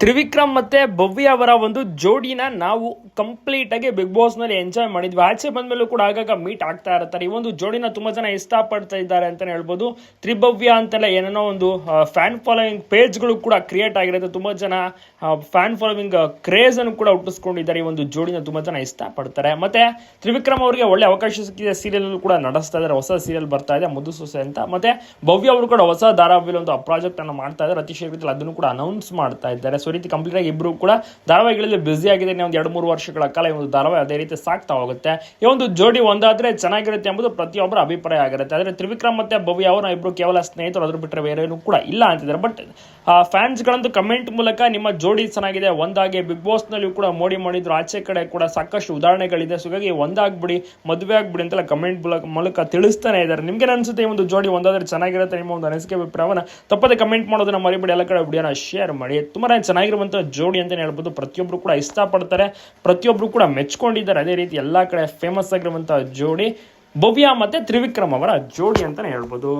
ತ್ರಿವಿಕ್ರಮ್ ಮತ್ತೆ ಭವ್ಯ ಅವರ ಒಂದು ಜೋಡಿನ ನಾವು ಕಂಪ್ಲೀಟ್ ಆಗಿ ಬಿಗ್ ಬಾಸ್ನಲ್ಲಿ ಎಂಜಾಯ್ ಮಾಡಿದ್ವಿ. ಆಚೆ ಬಂದ್ಮೇಲೂ ಕೂಡ ಆಗಾಗ ಮೀಟ್ ಆಗ್ತಾ ಇರ್ತಾರೆ ಈ ಒಂದು ಜೋಡಿನ ತುಂಬಾ ಜನ ಇಷ್ಟಪಡ್ತಾ ಇದ್ದಾರೆ ಅಂತಾನೆ ಹೇಳ್ಬೋದು. ತ್ರಿಭವ್ಯ ಅಂತೆಲ್ಲ ಏನೇನೋ ಒಂದು ಫ್ಯಾನ್ ಫಾಲೋವಿಂಗ್ ಪೇಜ್ಗಳು ಕೂಡ ಕ್ರಿಯೇಟ್ ಆಗಿರುತ್ತೆ. ತುಂಬಾ ಜನ ಫ್ಯಾನ್ ಫಾಲೋವಿಂಗ್ ಕ್ರೇಜ್ ಅನ್ನು ಕೂಡ ಹುಟ್ಟಿಸ್ಕೊಂಡಿದ್ದಾರೆ. ಈ ಒಂದು ಜೋಡಿನ ತುಂಬಾ ಜನ ಇಷ್ಟಪಡ್ತಾರೆ. ಮತ್ತೆ ತ್ರಿವಿಕ್ರಮ್ ಅವರಿಗೆ ಒಳ್ಳೆ ಅವಕಾಶ ಸಿಕ್ಕಿದೆ. ಸೀರಿಯಲ್ ಕೂಡ ನಡೆಸ್ತಾ ಇದ್ದಾರೆ. ಹೊಸ ಸೀರಿಯಲ್ ಬರ್ತಾ ಇದೆ. ಮುದ್ದು ಸೊಸೆ ಅಂತ. ಮತ್ತೆ ಭವ್ಯ ಅವರು ಕೂಡ ಹೊಸ ಧಾರಾವಾಹಿಯಲ್ಲಿ ಒಂದು ಪ್ರಾಜೆಕ್ಟ್ ಅನ್ನು ಮಾಡ್ತಾ ಇದ್ದಾರೆ. ಅತಿ ಶೀಘ್ರದಲ್ಲಿ ಅದನ್ನು ಕೂಡ ಅನೌನ್ಸ್ ಮಾಡ್ತಾ ಇದ್ದಾರೆ. ಸೊ ರೀತಿ ಕಂಪ್ಲೀಟ್ ಆಗಿ ಇಬ್ಬರು ಕೂಡ ಧಾರಾವಾಹಿಗಳಲ್ಲಿ ಬ್ಯುಸಿ ಆಗಿದೆ ಒಂದು ಎರಡು ಮೂರು ವರ್ಷಗಳ ಕಾಲ ಈ ಒಂದು ಧಾರಾವಾಹಿ ಅದೇ ರೀತಿ ಸಾಕ್ತಾ ಹೋಗುತ್ತೆ. ಈ ಒಂದು ಜೋಡಿ ಒಂದಾದ್ರೆ ಚೆನ್ನಾಗಿರುತ್ತೆ ಎಂಬುದು ಪ್ರತಿಯೊಬ್ಬರ ಅಭಿಪ್ರಾಯ ಆಗಿರುತ್ತೆ. ಆದರೆ ತ್ರಿವಿಕ್ರಮ್ ಮತ್ತೆ ಭವ್ಯ ಅವರು ಇಬ್ಬರು ಕೇವಲ ಸ್ನೇಹಿತರು ಅದ್ರ ಬಿಟ್ಟರೆ ಬೇರೆ ಕೂಡ ಇಲ್ಲ ಅಂತಿದ್ದಾರೆ. ಬಟ್ ಫ್ಯಾನ್ಸ್ಗಳಂತೂ ಕಮೆಂಟ್ ಮೂಲಕ ನಿಮ್ಮ ಜೋಡಿ ಚೆನ್ನಾಗಿದೆ, ಒಂದಾಗಿ. ಬಿಗ್ ಬಾಸ್ನಲ್ಲಿ ಕೂಡ ಮೋಡಿ ಮಾಡಿದ್ರು. ಆಚೆ ಕಡೆ ಕೂಡ ಸಾಕಷ್ಟು ಉದಾಹರಣೆಗಳಿದೆ. ಸೊ ಹಾಗಾಗಿ ಒಂದಾಗ್ಬಿಡಿ, ಮದುವೆ ಆಗ್ಬಿಡಿ ಅಂತೆಲ್ಲ ಕಮೆಂಟ್ ಮೂಲಕ ತಿಳಿಸ್ತಾನೆ ಇದ್ದಾರೆ. ನಿಮ್ಗೆ ಅನ್ಸುತ್ತೆ ಈ ಒಂದು ಜೋಡಿ ಒಂದಾದ್ರೆ ಚೆನ್ನಾಗಿರುತ್ತೆ ನಿಮ್ಮ ಒಂದು ಅನಿಸಿಕೆ ಅಭಿಪ್ರಾಯವನ್ನು? ತಪ್ಪದೆ ಕಮೆಂಟ್ ಮಾಡೋದನ್ನ ಮರಿಬೇಡಿ. ಎಲ್ಲ ಕಡೆ ವಿಡಿಯೋನ ಶೇರ್ ಮಾಡಿ. ತುಂಬಾ ಚೆನ್ನಾಗಿರುವಂಥ ಜೋಡಿ ಅಂತಲೇ ಹೇಳ್ಬೋದು. ಪ್ರತಿಯೊಬ್ಬರು ಕೂಡ ಇಷ್ಟಪಡ್ತಾರೆ. ಪ್ರತಿಯೊಬ್ಬರು ಕೂಡ ಮೆಚ್ಕೊಂಡಿದ್ದಾರೆ. ಅದೇ ರೀತಿ ಎಲ್ಲ ಕಡೆ ಫೇಮಸ್ ಆಗಿರುವಂಥ ಜೋಡಿ. ಭವ್ಯ ಮತ್ತೆ ತ್ರಿವಿಕ್ರಮ್ ಅವರ ಜೋಡಿ ಅಂತಲೇ ಹೇಳ್ಬೋದು.